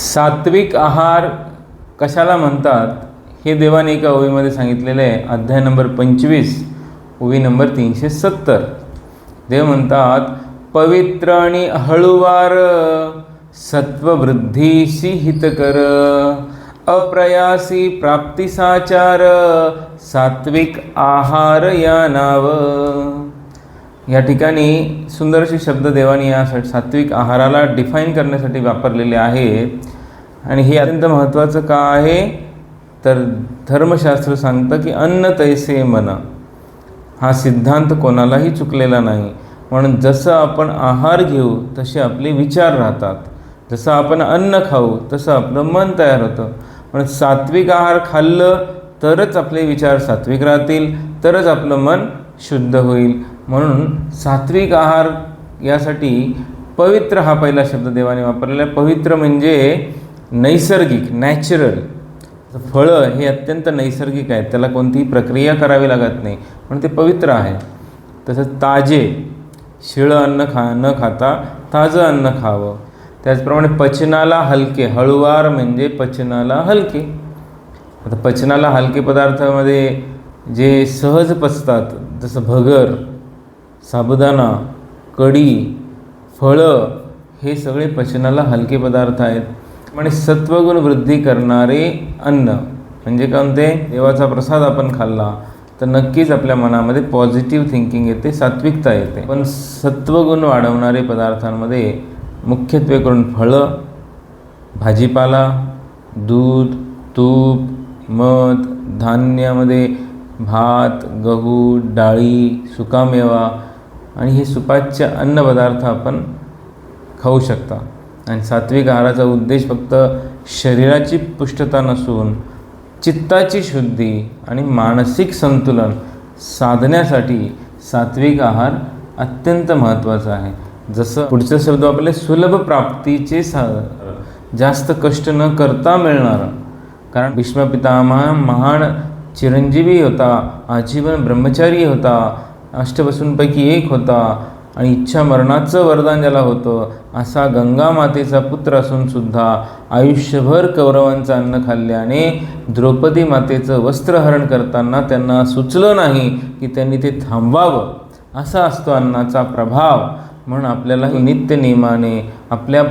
सात्विक आहार कशाला म्हणतात? हे देवाने एका ओवीमध्ये सांगितलेलं आहे. अध्याय नंबर पंचवीस ओवी नंबर तीनशे सत्तर. देव म्हणतात पवित्र आणि हळुवार सत्ववृद्धीशी हितकर अप्रयासी प्राप्तिसाचार सात्विक आहार या नाव. या ठिकाणी सुंदर असे शब्द देवाने या सात्विक आहाराला डिफाईन करण्यासाठी वापरलेले आहेत आणि हे अत्यंत महत्त्वाचं का आहे? तर धर्मशास्त्र सांगतं की अन्न तैसे मन. हा सिद्धांत कोणालाही चुकलेला नाही. म्हणून जसं आपण आहार घेऊ तसे आपले विचार राहतात. जसं आपण अन्न खाऊ तसं आपलं मन तयार होतं. म्हणून सात्विक आहार खाल्लं तरच आपले विचार सात्विक राहतील तरच आपलं मन शुद्ध होईल. म्हणून सात्विक आहार यासाठी पवित्र हा पहिला शब्द देवाने वापरलेला आहे. पवित्र म्हणजे नैसर्गिक नॅचरल फळं हे अत्यंत नैसर्गिक आहेत. त्याला कोणतीही प्रक्रिया करावी लागत नाही म्हणून ते पवित्र आहे. तसंच ताजे शिळं अन्न खा न खाता ताजं अन्न खावं. त्याचप्रमाणे पचनाला हलके हळुवार म्हणजे पचनाला हलके. आता पचनाला हलके पदार्थामध्ये जे सहज पचतात जसं भगर साबुदाणा कढी फळं हे सगळे पचनाला हलके पदार्थ आहेत. आणि सत्वगुण वृद्धी करणारे अन्न. म्हणजे काय म्हणते? देवाचा प्रसाद आपण खाल्ला तर नक्कीच आपल्या मनामध्ये पॉझिटिव्ह थिंकिंग येते सात्विकता येते. पण सत्वगुण वाढवणारे पदार्थांमध्ये मुख्यत्वे करून फळं भाजीपाला दूध तूप मध धान्यामध्ये भात गहू डाळी सुकामेवा आणि हे सुपाच्य अन्नपदार्थ आपण खाऊ शकता. आणि सात्विक आहाराचा उद्देश फक्त शरीराची पुष्टता नसून चित्ताची शुद्धी आणि मानसिक संतुलन साधण्यासाठी सात्विक आहार अत्यंत महत्त्वाचा आहे. जसं पुढचं शब्द आपले सुलभ प्राप्तीचे सा जास्त कष्ट न करता मिळणार. कारण भीष्म पितामह महान चिरंजीवी होता आजीवन ब्रह्मचारी होता अष्टवसूंपैकी एक होता आणि इच्छा मरणाचं वरदान ज्याला होतं असा गंगा मातेचा पुत्र असून सुद्धा आयुष्यभर कौरवांचं अन्न खाल्ल्याने द्रौपदी मातेचं वस्त्रहरण करताना त्यांना सुचलं नाही की त्यांनी ते थांबवावं. असा असतो अन्नाचा प्रभाव. म्हणून आपल्याला नित्य नियमाने आपल्या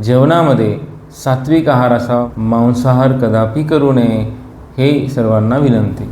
जेवणामध्ये सात्विक आहार असा मांसाहार कदापि करू नये हे सर्वांना विनंती.